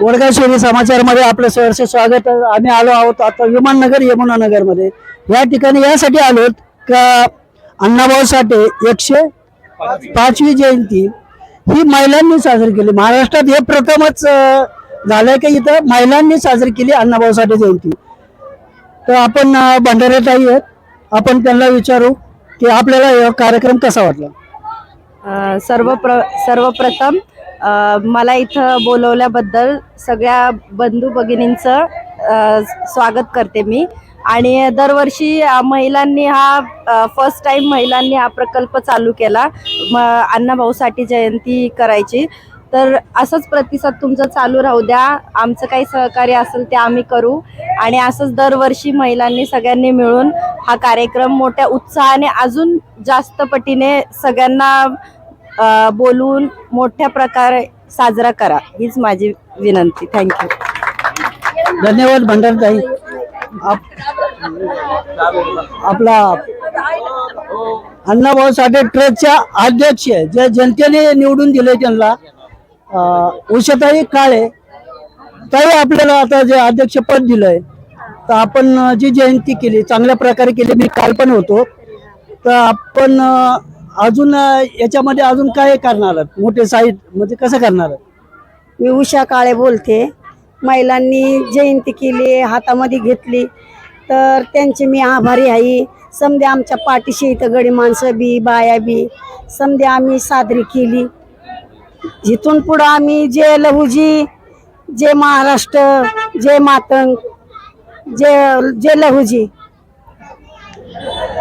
वडगाव शहरी समाचारमध्ये आपलं सहर्ष स्वागत. आम्ही आलो आहोत आता विमाननगर यमुनानगरमध्ये या ठिकाणी यासाठी आलोत का अण्णाभाऊ साठे एकशे पाचवी जयंती ही महिलांनी साजरी केली. महाराष्ट्रात हे प्रथमच झालं झालंय की इथं? महिलांनी साजरी केली अण्णाभाऊ साठे जयंती. तर आपण अं, भंडारे आहेत. आपण त्यांना विचारू की आपल्याला कार्यक्रम कसा वाटला? सर्व प्र सर्वप्रथम मला इथं बोलवल्याबद्दल सगळ्या बंधू भगिनींचं स्वागत करते मी. आणि दरवर्षी महिलांनी हा फर्स्ट टाइम महिलांनी हा प्रकल्प चालू केला म अण्णाभाऊसाठी जयंती करायची. तर असंच प्रतिसाद तुमचा चालू राहू द्या. आमचं काही सहकार्य असेल ते आम्ही करू. आणि असंच दरवर्षी महिलांनी सगळ्यांनी मिळून हा कार्यक्रम मोठ्या उत्साहाने अजून जास्त पटीने सगळ्यांना बोलून मोठ्या प्रकारे साजरा करा. हीच माझी विनंती. थँक्यू धन्यवाद भंडारताई. आप आपला अण्णाभाऊ साठे ट्रस्टच्या अध्यक्ष जे जनतेने निवडून दिले त्यांना अं, उषाताई काळे ताई आपल्याला आता जे अध्यक्षपद दिलंय तर आपण जी जयंती केली चांगल्या प्रकारे केली मी काल पण होतो तर आपण अजून याच्यामध्ये अजून काय करणार? मोठे साईट म्हणजे कसं करणार? मी उषा काळे बोलते. महिलांनी जयंती केली हातामध्ये घेतली. तर त्यांचे मी आभारी आहे. समजे आमच्या पाठीशी इथं गडी माणसं बी बाया बी. समजे आम्ही साजरी केली. इथून पुढं आम्ही जे लहुजी जे महाराष्ट्र जे मातंग जे जे लहुजी.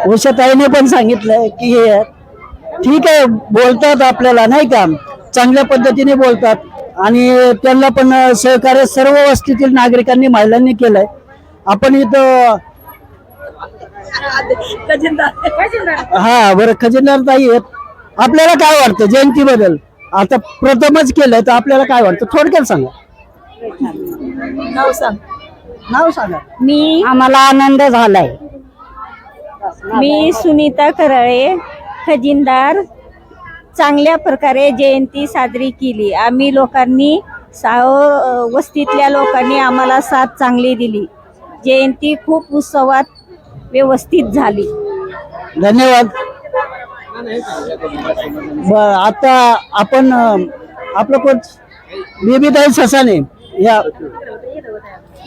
उषाताईने पण सांगितलंय की हे ठीक आहे बोलतात आपल्याला नाही का? चांगल्या पद्धतीने बोलतात. आणि त्यांना पण सहकार्य सर्व वस्तीतील नागरिकांनी महिलांनी केलंय. आपण इथं हा बरं खजिनदार ताई आहेत. आपल्याला काय वाटतं जयंती बद्दल आता प्रथमच केलंय तर आपल्याला काय वाटतं? थोडक्यात सांगा. नाव सांगा. मी आम्हाला आनंद झालाय. मी सुनीता कराळे खजिनदार चांगल्या प्रकारे जयंती साजरी केली. आम्ही लोकांनी साव वस्तीतल्या लोकांनी आम्हाला साथ चांगली दिली. जयंती खूप उत्सवात व्यवस्थित झाली. धन्यवाद. बर आता आपण आपलं कोच बेबीताई ससाने. या.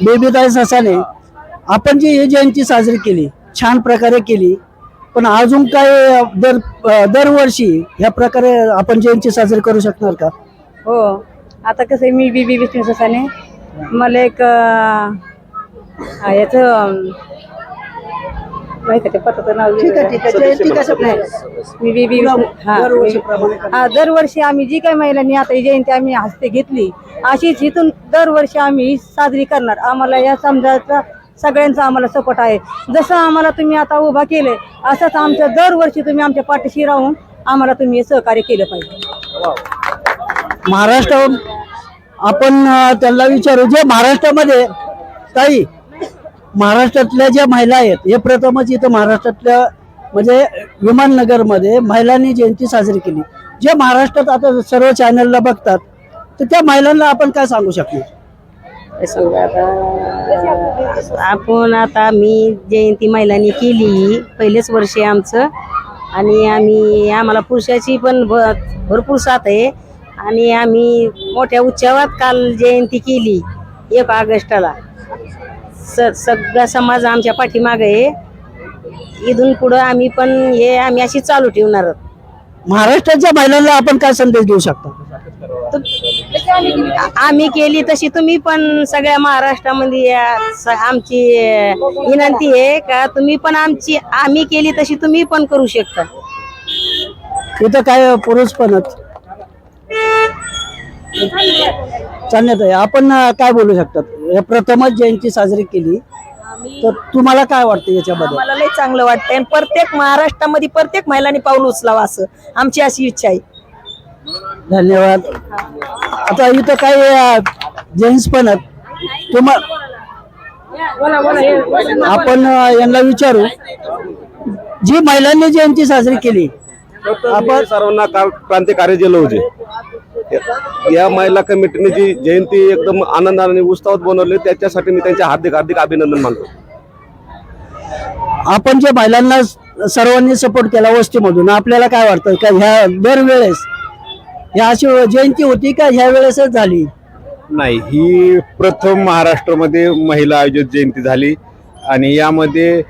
बेबीताई ससाने. आपण जी ही जयंती साजरी केली छान प्रकारे केली. पण अजून काय दर दरवर्षी ह्या प्रकारे आपण जयंती साजरी करू शकणार का? हो. आता कसं आहे, मी बी बी विष्णू ससाने मला एक याचं माहिती आहे ते पताचं नाव ठीक आहे ठीक आहे. जयंती कसं नाही. मी बी बी विष्णू हा, दरवर्षीप्रमाणे. हा दरवर्षी आम्ही जी काही महिलांनी आता ही जयंती आम्ही हस्ते घेतली अशीच इथून दरवर्षी आम्ही ही साजरी करणार. आम्हाला या समाजाचा सगळ्यांचा आम्हाला सपोर्ट आहे. जसं आम्हाला तुम्ही आता उभा केले असंच आमचं दरवर्षी तुम्ही आमच्या पाठीशी राहून आम्हाला तुम्ही सहकार्य केलं पाहिजे. महाराष्ट्र आपण त्यांना विचारू जे महाराष्ट्रामध्ये ताई महाराष्ट्रातल्या ज्या महिला आहेत हे प्रथमच इथं महाराष्ट्रातल्या म्हणजे विमाननगरमध्ये महिलांनी जयंती साजरी केली. जे महाराष्ट्रात आता सर्व चॅनलला बघतात तर त्या महिलांना आपण काय सांगू शकतो? समजा आता आपण आता मी जयंती महिलांनी केली पहिलेच वर्ष आहे आमचं. आणि आम्ही आम्हाला पुरुषाची पण भ- भरपूर साथ आहे. आणि आम्ही मोठ्या उत्सवात काल जयंती केली एक ऑगस्टला. स सगळा समाज आमच्या पाठीमागे आहे. इथून पुढं आम्ही पण हे आम्ही अशी चालू ठेवणार आहोत. महाराष्ट्राच्या महिलांना आपण काय संदेश देऊ शकता? आम्ही केली तशी. तुम्ही पण सगळ्या महाराष्ट्रामध्ये आमची विनंती आहे का तुम्ही पण आमची आम्ही केली तशी तुम्ही पण करू शकता. इथं काय पुरुष पण. चालण्यात आहे आपण काय बोलू शकतात? हे प्रथमच जयंती साजरी केली. तर तुम्हाला काय वाटतं याच्याबद्दल? मला लय चांगलं वाटतंय. आणि प्रत्येक महाराष्ट्रामध्ये प्रत्येक महिलांनी पाऊल उचलावं असं आमची अशी इच्छा आहे. धन्यवाद. आता इथं काही जेंट्स पण आहेत. तुम्हा आपण यांना विचारू. जी महिलांनी जयंती साजरी केली आपण सर्वांना काल क्रांतिकारी जे होते. या- महिला कमिटीने जी जयंती एकदम आनंदाने उत्साहात बनवली त्याच्यासाठी मी त्यांचे हार्दिक हार्दिक अभिनंदन मानतो. आपण जे महिलांना सर्वांनी सपोर्ट केला वस्तीमधून आपल्याला काय वाटतं? का ह्या दरवेळेस या अशी जयंती होती का? ह्या वेळेसच झाली. नाही ही प्रथम महाराष्ट्रामध्ये महिला आयोजित जयंती झाली आणि यामध्ये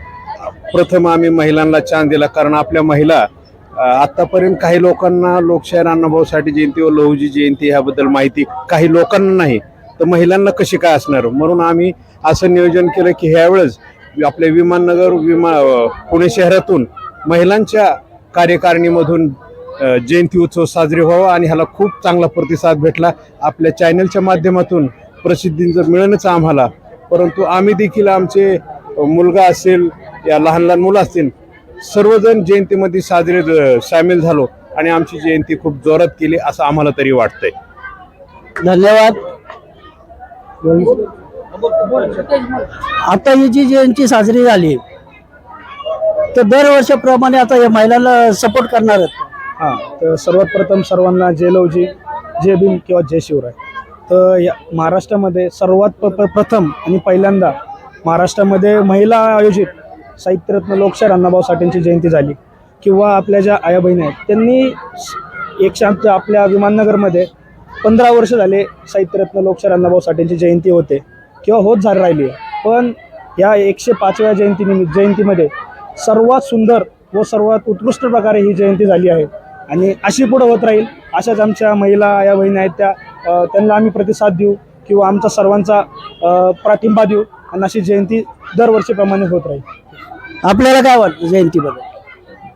प्रथम आम्ही महिलांना चान्स दिला कारण आपल्या महिला आतापर्यंत काही लोकांना लोकशाहीर अण्णाभाऊसाठी जयंती व लहुजी जयंती ह्याबद्दल माहिती काही लोकांना नाही. तर महिलांना कशी काय असणार? म्हणून आम्ही असं नियोजन केलं की ह्यावेळेस आपल्या विमाननगर विमा पुणे शहरातून महिलांच्या कार्यकारिणीमधून जयंती उत्सव साजरे व्हावा आणि ह्याला खूप चांगला प्रतिसाद भेटला. आपल्या चॅनलच्या माध्यमातून प्रसिद्धींचं मिळणंच आम्हाला परंतु आम्ही देखील आमचे मुलगा असेल या लहान लहान मुलं असतील सर्वजण जयंतीमध्ये साजरे सामील झालो आणि आमची जयंती खूप जोरात केली असं आम्हाला तरी वाटतंय. धन्यवाद. आता ही जी जयंती साजरी झाली तर दरवर्षाप्रमाणे आता या महिलांना सपोर्ट करणार आहेत. हां तर सर्वात प्रथम सर्वांना जय लवजी जय भीम किंवा जय शिवराय. तर या महाराष्ट्रामध्ये सर्वात प प्रथम आणि पहिल्यांदा महाराष्ट्रामध्ये महिला आयोजित साहित्यरत्न लोकशाहीर अण्णाभाऊ साठेंची जयंती झाली. किंवा आपल्या ज्या आया बहिणी आहेत त्यांनी स- एकशे आमच्या आपल्या विमाननगरमध्ये पंधरा वर्ष झाले साहित्यरत्न लोकशाहीर अण्णाभाऊ साठेंची जयंती होते किंवा होत झाली राहिली आहे. पण या एकशे पाचव्या जयंतीनिमित्त जयंतीमध्ये सर्वात सुंदर व सर्वात उत्कृष्ट प्रकारे ही जयंती झाली आहे. आणि अशी पुढं होत राहील. अशाच आमच्या महिला या बहिणी आहेत त्या त्यांना आम्ही प्रतिसाद देऊ किंवा आमचा सर्वांचा पाठिंबा देऊ आणि अशी जयंती दरवर्षीप्रमाणे होत राहील. आपल्याला काय वाटतं जयंतीबद्दल?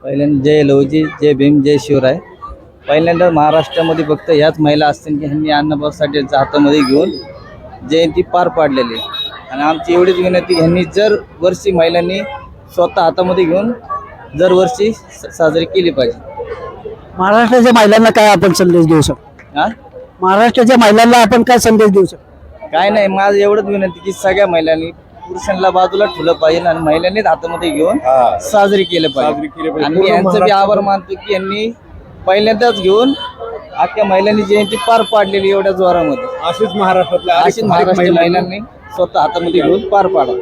पहिल्यांदा जय लवजी जय भीम जय शिवराय. पहिल्यांदा महाराष्ट्रामध्ये फक्त ह्याच महिला असतील की ह्यांनी अण्णाभाऊ साठेंच्या हातामध्ये घेऊन जयंती पार पाडलेली आहे. आणि आमची एवढीच विनंती ह्यांनी जर वर्षी महिलांनी स्वतः हातामध्ये घेऊन दरवर्षी स- साजरी केली पाहिजे. महाराष्ट्राच्या महिलांना काय आपण संदेश देऊ शकतो? हा? महाराष्ट्राच्या महिलांना आपण काय संदेश देऊ शकतो? काय नाही माझं एवढंच विनंती की सगळ्या महिलांनी पुरुषांना बाजूला ठेवलं पाहिजे आणि महिलांनीच हातामध्ये घेऊन साजरी केलं साजरी केली पाहिजे. पाहिजे. आणि मी पूर्ण यांचं बी आभार मानतो की यांनी पहिल्यांदाच घेऊन अख्ख्या महिलांनी जयंती पार पाडलेली एवढ्या जोरामध्ये. अशीच महाराष्ट्रातल्या अशी महाराष्ट्र महिलांनी स्वतः हातामध्ये घेऊन पार पाडा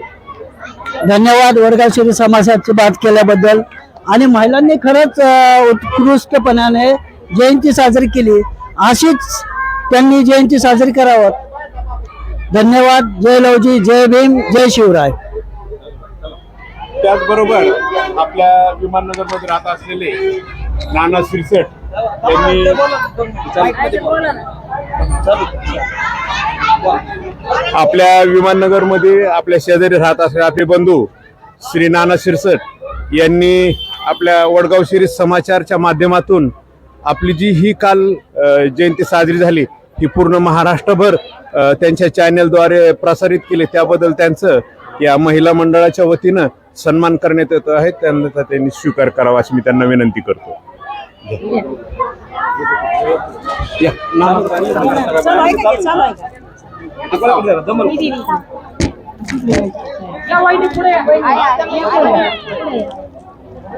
धन्यवाद वर्गाश्री समाजाची बात केल्याबद्दल. आणि महिलांनी खरंच उत्कृष्टपणाने जयंती साजरी केली. अशीच त्यांनी जयंती साजरी करावं. धन्यवाद. जय लवजी जय भीम जय शिवराय. त्याचबरोबर आपल्या विमाननगरमध्ये राहत असलेले नाना सिरसेट यांनी आपल्या विमाननगरमध्ये आपल्या शेजारी राहत असलेले आपले बंधू श्री नाना शिरसट यांनी आपल्या वडगाव शिरीष समाचारच्या माध्यमातून आपली जी ही काल जयंती साजरी झाली ही पूर्ण महाराष्ट्रभर त्यांच्या चॅनलद्वारे प्रसारित केली. त्याबद्दल त्यांचं या महिला मंडळाच्या वतीनं सन्मान करण्यात येत आहे. त्यांना त्यांनी स्वीकार करावा अशी मी त्यांना विनंती करतो. या.